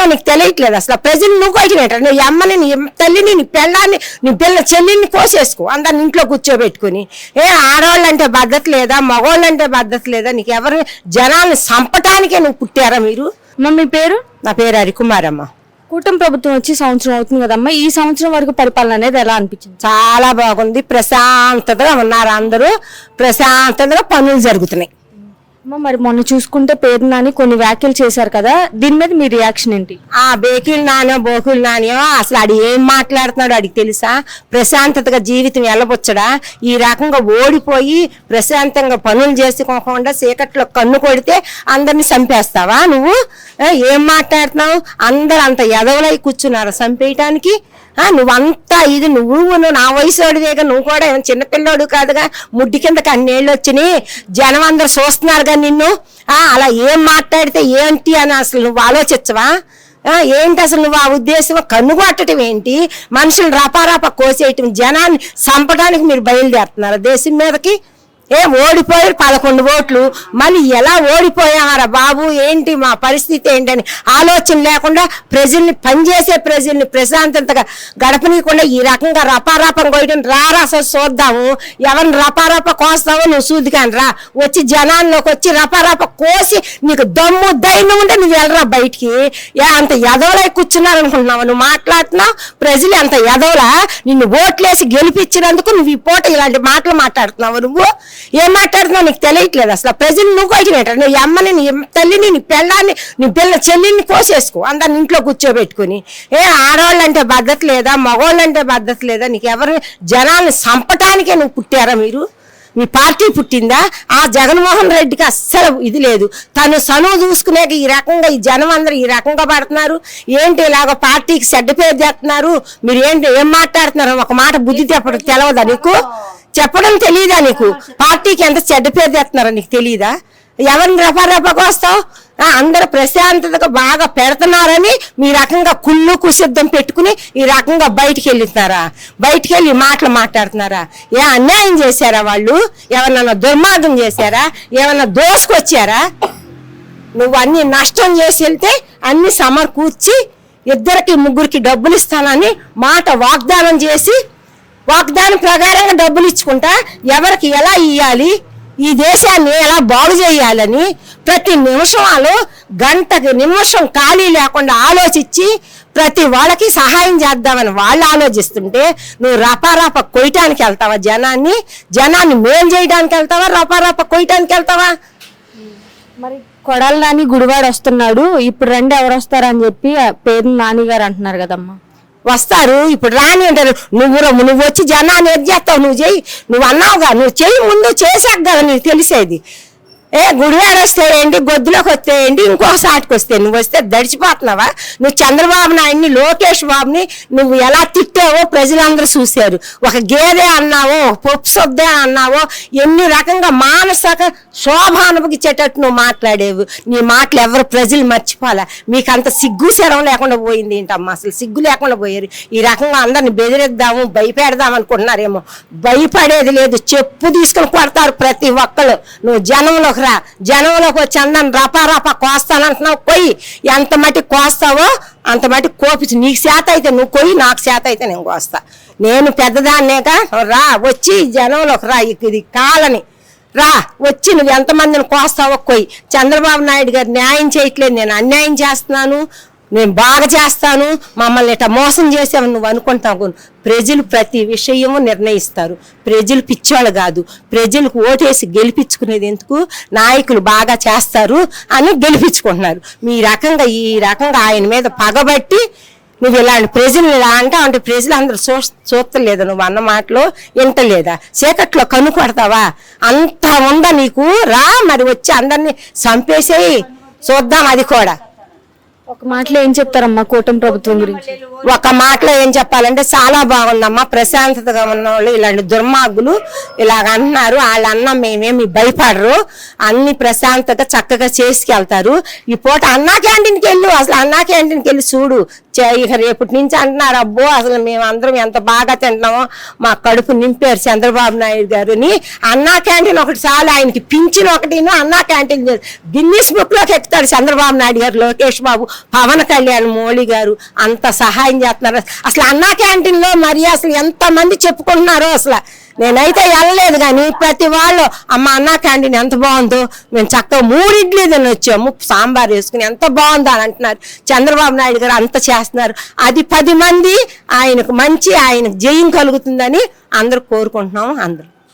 మాట్లాడుతున్నావు నీకు తెలియట్లేదు అసలు. ప్రజలు నువ్వు కొట్టినట్టు నీ అమ్మని నీ తల్లిని నీ పెళ్ళాన్ని నీ పిల్ల చెల్లిని కోసేసుకో. అందరిని ఇంట్లో కూర్చోబెట్టుకుని. ఏ ఆడవాళ్ళు అంటే భద్రత లేదా మగవాళ్ళు అంటే భద్రత లేదా నీకు ఎవరు జనాల్ని చంపటానికే నువ్వు పుట్టారా మీరు? మీ పేరు? నా పేరు హరికుమారమ్మ. కూటమి ప్రభుత్వం వచ్చి సంవత్సరం అవుతుంది కదమ్మా. ఈ సంవత్సరం వరకు పరిపాలన అనేది ఎలా అనిపించింది? చాలా బాగుంది. ప్రశాంతతగా ఉన్నారు అందరూ. ప్రశాంతంగా పనులు జరుగుతున్నాయి. అమ్మ మరి మొన్న చూసుకుంటే పేరు నాని కొన్ని వ్యాఖ్యలు చేశారు కదా దీని మీద మీ రియాక్షన్ ఏంటి? ఆ బేకిల్ నానో బోకుల్ నానో అసలు ఆడు ఏం మాట్లాడుతున్నాడు అడిగి తెలుసా? ప్రశాంతతగా జీవితం వెళ్ళబొచ్చడా ఈ రకంగా ఓడిపోయి ప్రశాంతంగా పనులు చేసుకోకుండా చీకట్లో కన్ను కొడితే అందరిని చంపేస్తావా నువ్వు? ఏం మాట్లాడుతున్నావు? అందరు అంత ఎదవలై కూర్చున్నారు చంపేయటానికి. నువ్వంతా ఇది నువ్వు నువ్వు నా వయసు వాడివేగా నువ్వు కూడా చిన్నపిల్లోడు కాదుగా? ముడ్డి కిందకి అన్నేళ్ళు వచ్చినాయి జనం అందరు చూస్తున్నారుగా నిన్ను. అలా ఏం మాట్లాడితే ఏంటి అని అసలు నువ్వు ఆలోచించవా? ఏంటి అసలు నువ్వు ఆ ఉద్దేశం? కనుగొట్టడం ఏంటి? మనుషులు రపారాప కోసేయటం జనాన్ని చంపడానికి మీరు బయలుదేరుతున్నారు దేశం మీదకి. ఏ ఓడిపోయారు? పదకొండు ఓట్లు. మళ్ళీ ఎలా ఓడిపోయారా బాబు? ఏంటి మా పరిస్థితి ఏంటని ఆలోచన లేకుండా ప్రజల్ని పనిచేసే ప్రజల్ని ప్రశాంతతగా గడపనీయకుండా ఈ రకంగా రపారాపం కోయడం రారా అసలు చూద్దాము. ఎవరిని రపారాప కోస్తావో నువ్వు సూదికాని రా. వచ్చి జనాల్లోకి వచ్చి రపారాప కోసి నీకు దమ్ము ధైర్యం ఉంటే నువ్వు వెళ్ళరా బయటికి. ఏ అంత ఎదవలై కూర్చున్నారనుకుంటున్నావు? నువ్వు మాట్లాడుతున్నావు? ప్రజలు అంత ఎదవలా నిన్ను ఓట్లేసి గెలిపించినందుకు నువ్వు ఈ పూట ఇలాంటి మాటలు మాట్లాడుతున్నావు నువ్వు? ఏం మాట్లాడుతున్నా నీకు తెలియట్లేదు అసలు. ప్రజలు నువ్వు కొట్టినట్టు నీ అమ్మని నీ తల్లిని నీ పెళ్ళాన్ని నీ పిల్ల చెల్లిని కోసేసుకో. అందరిని ఇంట్లో కూర్చోబెట్టుకుని. ఏ ఆడవాళ్ళు అంటే భద్రత లేదా మగవాళ్ళు అంటే భద్రత లేదా నీకు ఎవరు జనాల్ని చంపటానికే నువ్వు పుట్టారా మీరు? మీ పార్టీ పుట్టిందా? ఆ జగన్మోహన్ రెడ్డికి అస్సలు ఇది లేదు. తను సనువు చూసుకునేక ఈ రకంగా ఈ జనం అందరూ ఈ రకంగా పడుతున్నారు. ఏంటి ఇలాగ పార్టీకి చెడ్డ పేరు చేస్తున్నారు? మీరు ఏంటి ఏం మాట్లాడుతున్నారు ఒక మాట బుద్ధి చెప్పడం తెలవదా నీకు? చెప్పడం తెలియదా నీకు? పార్టీకి ఎంత చెడ్డ పేరు తెస్తున్నారో నీకు తెలియదా ఎవరిని రపారపాకు వస్తావు? ఆ, అందరూ ప్రశాంతతగా బాగా పెడుతున్నారని మీ రకంగా కుళ్ళు కుసిద్ధం పెట్టుకుని ఈ రకంగా బయటికి వెళ్తున్నారా బయటికి వెళ్ళి మాటలు మాట్లాడుతున్నారా? ఏ అన్యాయం చేశారా వాళ్ళు? ఎవరన్నా దుర్మార్గం చేశారా? ఏమన్నా దోసుకొచ్చారా? నువ్వు అన్ని నష్టం చేసి వెళ్తే అన్ని సమకూర్చి ఇద్దరికి ముగ్గురికి డబ్బులు ఇస్తానని మాట వాగ్దానం చేసి వాగ్దానం ప్రకారంగా డబ్బులు ఇచ్చుకుంటా ఎవరికి ఎలా ఇవ్వాలి ఈ దేశాన్ని ఎలా బాగు చేయాలని ప్రతి నిమిషం వాళ్ళు గంటకి నిమిషం ఖాళీ లేకుండా ఆలోచించి ప్రతి వాళ్ళకి సహాయం చేద్దామని వాళ్ళు ఆలోచిస్తుంటే నువ్వు రపారాప కొయ్యటానికి వెళ్తావా జనాన్ని? జనాన్ని మేలు చేయడానికి వెళ్తావా? రపారాప కొయ్యటానికి వెళ్తావా? మరి కొడాలి నాని గుడివాడ వస్తున్నాడు. ఇప్పుడు రండి ఎవరు వస్తారని చెప్పి పేరు నాని గారు అంటున్నారు కదమ్మా. వస్తారు ఇప్పుడు రాని అంటారు నువ్వు రా- నువ్వు వచ్చి జనాన్ని ఏది చేస్తావు? నువ్వు చెయ్యి నువ్వు అన్నావుగా నువ్వు చెయ్యి ముందు చేసాక కదా నీకు తెలిసేది. ఏ గుడివాడ వస్తాయండి గొద్దులోకి వస్తే ఇంకొక సాటికి వస్తే నువ్వు వస్తే దడిచిపోతున్నావా? నువ్వు చంద్రబాబు నాయుడిని లోకేష్ బాబుని నువ్వు ఎలా తిట్టావో ప్రజలందరూ చూశారు. ఒక గేదె అన్నావో ఒక పప్పు సొద్దే అన్నావో ఎన్ని రకంగా మానసిక శోభానుభవించేటట్టు నువ్వు మాట్లాడేవు. నీ మాటలు ఎవరు ప్రజలు మర్చిపోలే. మీకు అంత సిగ్గు శరం లేకుండా పోయింది ఏంటమ్మా? అసలు సిగ్గు లేకుండా పోయారు. ఈ రకంగా అందరిని బెదిరిద్దాము భయపెడదాం అనుకుంటున్నారేమో. భయపడేది లేదు. చెప్పు తీసుకుని కొడతారు ప్రతి ఒక్కరు నువ్వు జనంలో రా. జనంలోకి వచ్చి అందరిని రపా రపా కోస్తానంటున్నావు కొయ్యి. ఎంత మట్టి కోస్తావో అంత మట్టి కోపించు నీకు చేత అయితే నువ్వు కొయ్యి నాకు చేత అయితే నేను కోస్తా. నేను పెద్దదాన్నేగా రా వచ్చి జనంలోకి రా ఇది కాలని. రా వచ్చి నువ్వు ఎంతమందిని కోస్తావో కొయ్యి. చంద్రబాబు నాయుడు గారు న్యాయం చేయట్లేదు నేను అన్యాయం చేస్తున్నాను. నేను బాగా చేస్తాను మమ్మల్ని ఇట్లా మోసం చేసావు నువ్వు అనుకుంటావు ప్రజలు ప్రతి విషయము నిర్ణయిస్తారు. ప్రజలు పిచ్చోళ్ళు కాదు. ప్రజలకు ఓటేసి గెలిపించుకునేది ఎందుకు? నాయకులు బాగా చేస్తారు అని గెలిపించుకుంటున్నారు. మీ రకంగా ఈ రకంగా ఆయన మీద పగబట్టి నువ్వు ఇలాంటి ప్రజలు ఇలా అంటావు అంటే ప్రజలు అందరూ చూ చూస్తలేదా నువ్వు అన్న మాటలో? వింటలేదా? చీకట్లో కనుకొడతావా అంత ఉందా నీకు? రా మరి వచ్చి అందరినీ చంపేసేయి. చూద్దాం అది కూడా. ఒక మాటలో ఏం చెప్తారమ్మా కూటమి ప్రభుత్వం గురించి? ఒక మాటలో ఏం చెప్పాలంటే చాలా బాగుందమ్మా. ప్రశాంతతగా ఉన్న వాళ్ళు ఇలాంటి దుర్మార్గులు ఇలాగ అంటున్నారు. వాళ్ళ అన్న మేమేమి భయపడరు. అన్ని ప్రశాంతత చక్కగా చేసుకెళ్తారు. ఈ పూట అన్నా క్యాంటీన్కి వెళ్ళు. అసలు అన్నా క్యాంటీన్కి వెళ్ళి. చూడు. ఇక రేపటి నుంచి అంటున్నారు అబ్బో అసలు మేము అందరం ఎంత బాగా తింటున్నామో మా కడుపు నింపారు చంద్రబాబు నాయుడు గారుని. అన్నా క్యాంటీన్ ఒకటి చాలు ఆయనకి పింఛన్ ఒకటిను అన్నా క్యాంటీన్ గిన్నీస్ బుక్లోకి ఎక్కుతాడు చంద్రబాబు నాయుడు గారు లోకేష్ బాబు పవన్ కళ్యాణ్ మోడీ గారు అంత సహాయం చేస్తున్నారు. అసలు అన్నా క్యాంటీన్లో మరి అసలు ఎంత మంది చెప్పుకుంటున్నారో అసలు. నేనైతే వెళ్ళలేదు కానీ ప్రతి వాళ్ళు అమ్మ అన్నా క్యాంటీన్ ఎంత బాగుందో మేము చక్కగా మూడు ఇడ్లీ వచ్చాము సాంబార్ వేసుకుని ఎంత బాగుందో అని అంటున్నారు. చంద్రబాబు నాయుడు గారు అంత చేస్తున్నారు. అది పది మంది ఆయనకు మంచి ఆయనకు జయం కలుగుతుందని అందరూ కోరుకుంటున్నాము అందరూ.